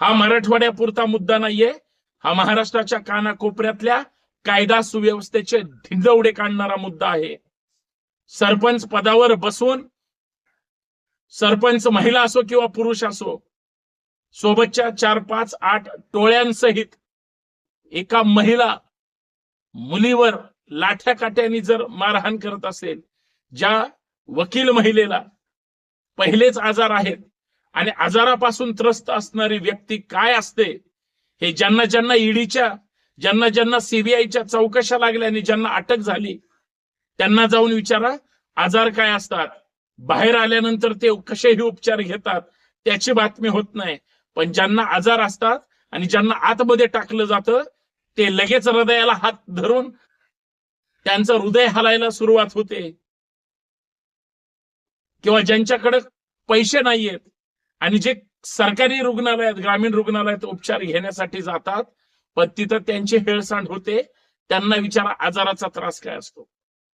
हा मराठवाड्यापुरता मुद्दा नाहीये. हा महाराष्ट्राच्या कानाकोपऱ्यातल्या कायदा सुव्यवस्थेचे धिंडवडे काढणारा मुद्दा आहे. सरपंच पदावर बसून सरपंच महिला असो किंवा पुरुष असो सोबतच्या चार पाच आठ टोळ्यांसहित एका महिला मुलीवर लाठ्या काट्याने जर मारहाण करत असेल ज्या वकील महिलेला पहिलेच आजार आहेत आणि आजारापासून त्रस्त असणारी व्यक्ती काय असते? हे ज्यांना ज्यांना ईडीच्या ज्यांना ज्यांना सीबीआयच्या चौकशा लागल्या आणि ज्यांना अटक झाली त्यांना जाऊन विचारा आजार काय असतात? बाहेर आल्यानंतर ते कसेही उपचार घेतात त्याची बातमी होत नाही. पण ज्यांना आजार असतात आणि ज्यांना आतमध्ये टाकलं जातं ते लगेच हृदयाला हात धरून त्यांचं हृदय हलायला सुरुवात होते. किंवा ज्यांच्याकडे पैसे नाहीयेत आणि जे सरकारी रुग्णालयात ग्रामीण रुग्णालयात उपचार घेण्यासाठी जातात पण तिथं त्यांची हेळसांड होते त्यांना विचारा आजाराचा त्रास काय असतो?